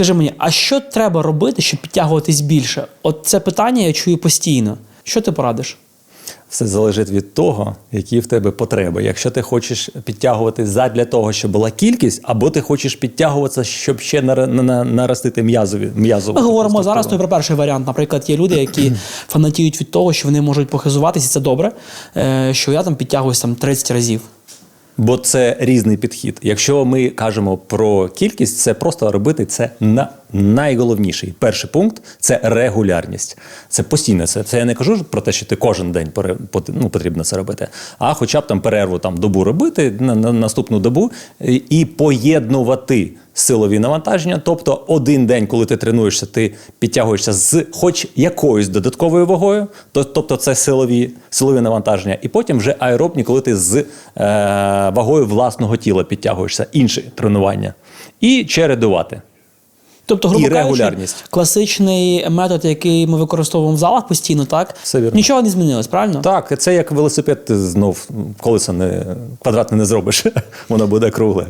скажи мені, а що треба робити, щоб підтягуватись більше? От це питання я чую постійно. Що ти порадиш? Все залежить від того, які в тебе потреби. Якщо ти хочеш підтягувати задля того, щоб була кількість, або ти хочеш підтягуватися, щоб ще на- на- наростити м'язові м'язову. Ми говоримо зараз ну, про перший варіант. Наприклад, є люди, які фанатіють від того, що вони можуть похизуватися, і це добре. е, Що я там підтягуюсь там 30 разів. Бо це різний підхід. Якщо ми кажемо про кількість, це просто робити це на найголовніший. Перший пункт це регулярність. Це постійно. Це, це я не кажу про те, що ти кожен день пере, ну, потрібно це робити, а хоча б там перерву там добу робити на, на наступну добу і поєднувати силові навантаження. Тобто один день, коли ти тренуєшся, ти підтягуєшся з хоч якоюсь додатковою вагою, тобто це силові, силові навантаження, і потім вже аеробні, коли ти з е, вагою власного тіла підтягуєшся, інші тренування. І чередувати. Тобто, грубо І кажучи, регулярність. класичний метод, який ми використовуємо в залах постійно, так? Все вірно. Нічого не змінилось, правильно? Так, це як велосипед, ти знов колеса не квадратне не зробиш, воно буде кругле.